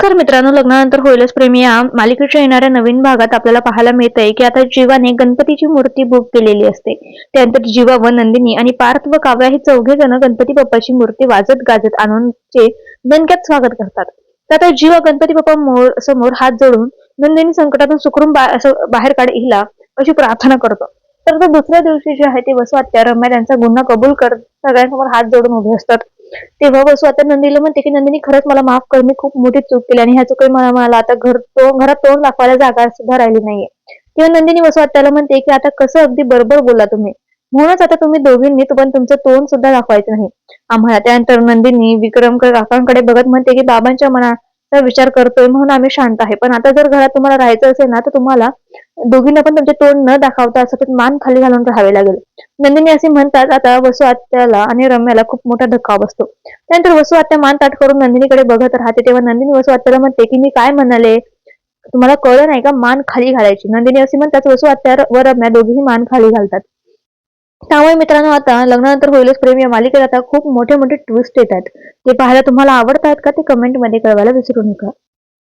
नमस्कार मित्रांनो लग्नानंतर होईलच प्रेम. या मालिकेच्या येणाऱ्या नवीन भागात आपल्याला पाहायला मिळत आहे की आता जीवाने गणपतीची मूर्ती बुक केलेली असते. त्यानंतर जीवा व नंदिनी आणि पार्थ व काव्या हे चौघे जण गणपती बाप्पाची मूर्ती वाजत गाजत आणून चे दणक्यात स्वागत करतात. तर आता जीवा गणपती बाप्पा मोर समोर हात जोडून नंदिनी संकटातून सुखरून बा बाहेर काढ हिला अशी प्रार्थना करतो. तर दुसऱ्या दिवशी जे आहे ते वसवात्या रम्या त्यांचा गुन्हा कबूल करत सगळ्यांसमोर हात जोडून उभे असतात. तेव्हा बसू आता नंदीला म्हणते की नंदिनी खरंच मला माफ कर. मी खूप मोठी चूक केली आणि ह्या चुकी मला मला आता घर तो घरात तोंड दाखवायला जागा सुद्धा राहिली नाहीये. तेव्हा नंदिनी बसू त्याला म्हणते की आता कसं अगदी बरोबर बोला तुम्ही. म्हणूनच आता तुम्ही दोघींनी पण तुमचं तोंड सुद्धा दाखवायचं नाही. आम्हाला त्यानंतर नंदिनी विक्रम काकांकडे बघत म्हणते की बाबांच्या मनाचा विचार करतोय म्हणून आम्ही शांत आहे. पण आता जर घरात तुम्हाला राहायचं असेल ना तर तुम्हाला दोघींना पण तुमचे तोंड न दाखवता असं तर मान खाली घालून राहावे लागेल. नंदिनी असे म्हणतात आता वसू आत्याला आणि रम्याला खूप मोठा धक्का बसतो. त्यानंतर वसू आत्या मान ताट करून नंदिनीकडे बघत राहते. तेव्हा नंदिनी वसू आत्याला म्हणते की मी काय म्हणाले? तुम्हाला कळलं नाही का? मान खाली घालायची. नंदिनी असे म्हणतात वसू आत्या व रम्या दोघीही मान खाली घालतात. त्यामुळे मित्रांनो आता लग्नानंतर होईलच प्रेम. या मालिकेत आता खूप मोठे मोठे ट्विस्ट येतात. ते पाहायला तुम्हाला आवडतात का? ते कमेंटमध्ये कळवायला विसरू नका.